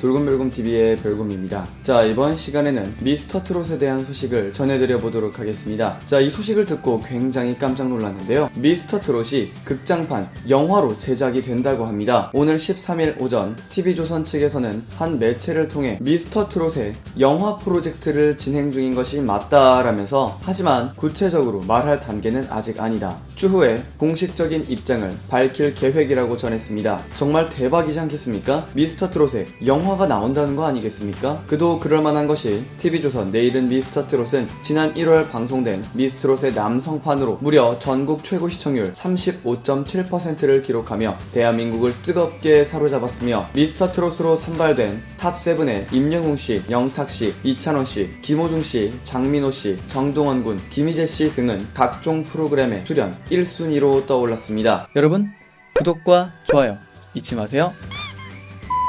돌곰별곰TV의 별곰입니다. 자, 이번 시간에는 미스터 트롯에 대한 소식을 전해드려 보도록 하겠습니다. 자, 이 소식을 듣고 굉장히 깜짝 놀랐는데요. 미스터 트롯이 극장판, 영화로 제작이 된다고 합니다. 오늘 13일 오전 TV조선 측에서는 한 매체를 통해 미스터 트롯의 영화 프로젝트를 진행 중인 것이 맞다라면서 하지만 구체적으로 말할 단계는 아직 아니다. 추후에 공식적인 입장을 밝힐 계획이라고 전했습니다. 정말 대박이지 않겠습니까? 미스터 트롯에 영화 가 나온다는 거 아니겠습니까? 그도 그럴만한 것이 TV조선 내일은 미스터 트롯은 지난 1월 방송된 미스트롯의 남성판으로 무려 전국 최고 시청률 35.7%를 기록하며 대한민국을 뜨겁게 사로잡았으며 미스터 트롯으로 선발된 탑7의 임영웅 씨, 영탁 씨, 이찬원 씨, 김호중 씨, 장민호 씨, 정동원 군, 김희재 씨 등은 각종 프로그램에 출연 1순위로 떠올랐습니다. 여러분, 구독과 좋아요 잊지 마세요.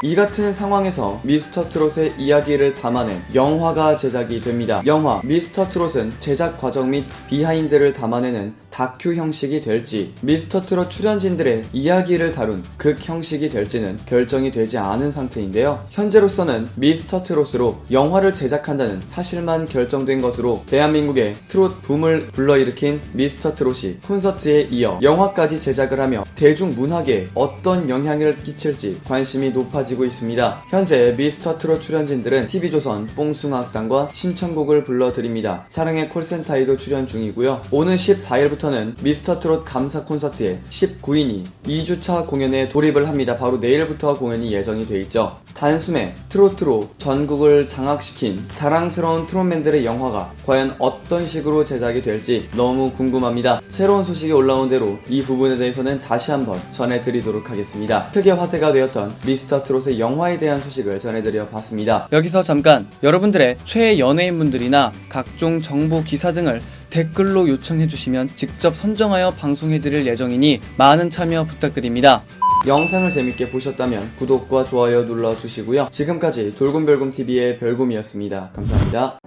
이 같은 상황에서 미스터 트롯의 이야기를 담아낸 영화가 제작이 됩니다. 영화 미스터 트롯은 제작 과정 및 비하인드를 담아내는 다큐 형식이 될지 미스터 트롯 출연진들의 이야기를 다룬 극 형식이 될지는 결정이 되지 않은 상태인데요. 현재로서는 미스터 트롯으로 영화를 제작한다는 사실만 결정된 것으로 대한민국의 트롯 붐을 불러일으킨 미스터 트롯이 콘서트에 이어 영화까지 제작을 하며 대중문화계에 어떤 영향을 끼칠지 관심이 높아지고 있습니다. 현재 미스터 트롯 출연진들은 TV조선 뽕숭아학당과 신청곡을 불러드립니다. 사랑의 콜센터에도 출연 중이고요. 오는 14일부터 는 미스터 트롯 감사 콘서트에 19인이 2주차 공연에 돌입을 합니다. 바로 내일부터 공연이 예정이 돼 있죠. 단숨에 트로트로 전국을 장악시킨 자랑스러운 트롯맨들의 영화가 과연 어떤 식으로 제작이 될지 너무 궁금합니다. 새로운 소식이 올라온 대로 이 부분에 대해서는 다시 한번 전해드리도록 하겠습니다. 크게 화제가 되었던 미스터 트롯의 영화에 대한 소식을 전해드려 봤습니다. 여기서 잠깐 여러분들의 최애 연예인분들이나 각종 정보 기사 등을 댓글로 요청해 주시면 직접 선정하여 방송해 드릴 예정이니 많은 참여 부탁드립니다. 영상을 재밌게 보셨다면 구독과 좋아요 눌러주시고요. 지금까지 돌곰별곰TV의 별곰이었습니다. 감사합니다.